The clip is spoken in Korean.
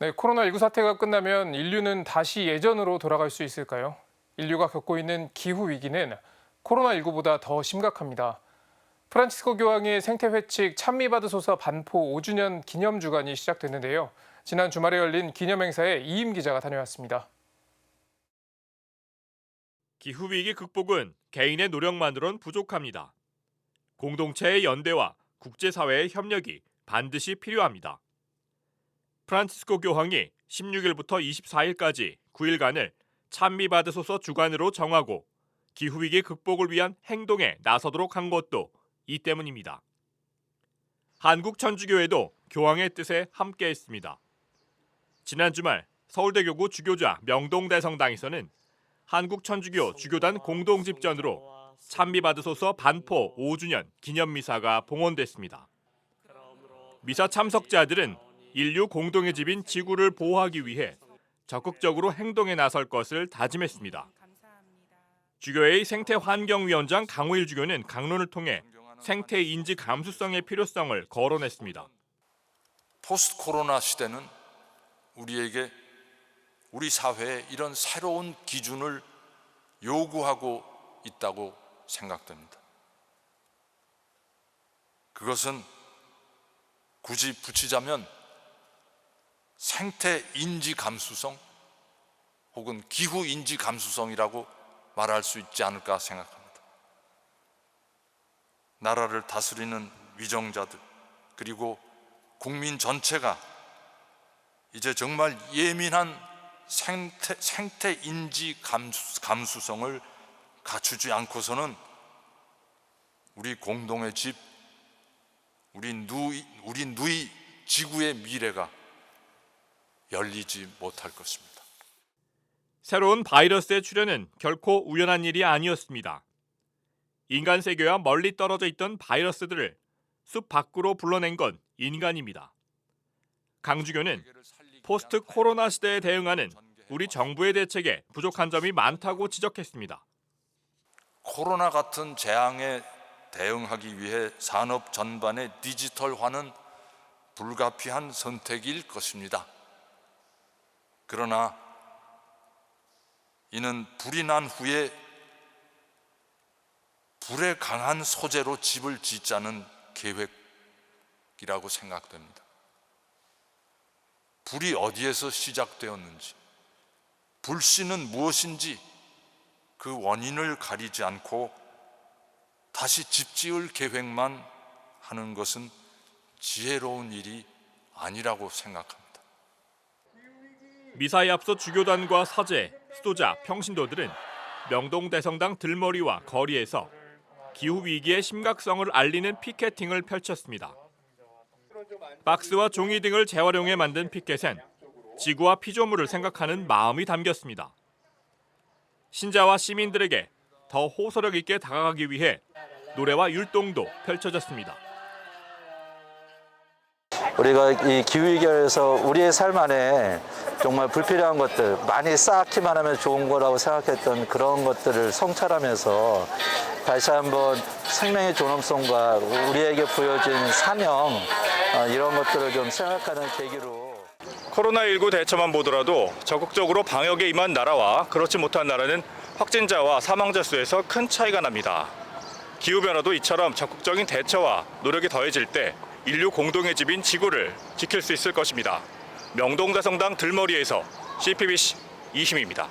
네, 코로나19 사태가 끝나면 인류는 다시 예전으로 돌아갈 수 있을까요? 인류가 겪고 있는 기후 위기는 코로나19보다 더 심각합니다. 프란치스코 교황의 생태 회칙 찬미받으소서 반포 5주년 기념 주간이 시작됐는데요. 지난 주말에 열린 기념 행사에 이임 기자가 다녀왔습니다. 기후 위기 극복은 개인의 노력만으론 부족합니다. 공동체의 연대와 국제사회의 협력이 반드시 필요합니다. 프란치스코 교황이 16일부터 24일까지 9일간을 찬미받으소서 주간으로 정하고 기후위기 극복을 위한 행동에 나서도록 한 것도 이 때문입니다. 한국 천주교회도 교황의 뜻에 함께했습니다. 지난 주말 서울대교구 주교자 명동대성당에서는 한국 천주교 주교단 공동 집전으로 찬미받으소서 반포 5주년 기념 미사가 봉헌됐습니다. 미사 참석자들은 인류 공동의 집인 지구를 보호하기 위해 적극적으로 행동에 나설 것을 다짐했습니다. 주교회의 생태환경위원장 강호일 주교는 강론을 통해 생태 인지 감수성의 필요성을 거론했습니다. 포스트 코로나 시대는 우리에게 우리 사회에 이런 새로운 기준을 요구하고 있다고 생각됩니다. 그것은 굳이 붙이자면 생태 인지 감수성 혹은 기후 인지 감수성이라고 말할 수 있지 않을까 생각합니다. 나라를 다스리는 위정자들 그리고 국민 전체가 이제 정말 예민한 생태, 생태 인지 감수, 감수성을 갖추지 않고서는 우리 공동의 집, 우리 누이, 우리 누이 지구의 미래가 열리지 못할 것입니다. 새로운 바이러스의 출현은 결코 우연한 일이 아니었습니다. 인간 세계와 멀리 떨어져 있던 바이러스들을 숲 밖으로 불러낸 건 인간입니다. 강주교는 포스트 코로나 시대에 대응하는 우리 정부의 대책에 부족한 점이 많다고 지적했습니다. 코로나 같은 재앙에 대응하기 위해 산업 전반의 디지털화는 불가피한 선택일 것입니다. 그러나 이는 불이 난 후에 불에 강한 소재로 집을 짓자는 계획이라고 생각됩니다. 불이 어디에서 시작되었는지, 불씨는 무엇인지 그 원인을 가리지 않고 다시 집 지을 계획만 하는 것은 지혜로운 일이 아니라고 생각합니다. 미사에 앞서 주교단과 사제, 수도자, 평신도들은 명동 대성당 들머리와 거리에서 기후 위기의 심각성을 알리는 피켓팅을 펼쳤습니다. 박스와 종이 등을 재활용해 만든 피켓엔 지구와 피조물을 생각하는 마음이 담겼습니다. 신자와 시민들에게 더 호소력 있게 다가가기 위해 노래와 율동도 펼쳐졌습니다. 우리가 이 기후위기에서 우리의 삶 안에 정말 불필요한 것들 많이 쌓기만 하면 좋은 거라고 생각했던 그런 것들을 성찰하면서 다시 한번 생명의 존엄성과 우리에게 부여진 사명 어, 이런 것들을 좀 생각하는 계기로 코로나19 대처만 보더라도 적극적으로 방역에 임한 나라와 그렇지 못한 나라는 확진자와 사망자 수에서 큰 차이가 납니다. 기후변화도 이처럼 적극적인 대처와 노력이 더해질 때 인류 공동의 집인 지구를 지킬 수 있을 것입니다. 명동대성당 들머리에서 CPBC 이심입니다.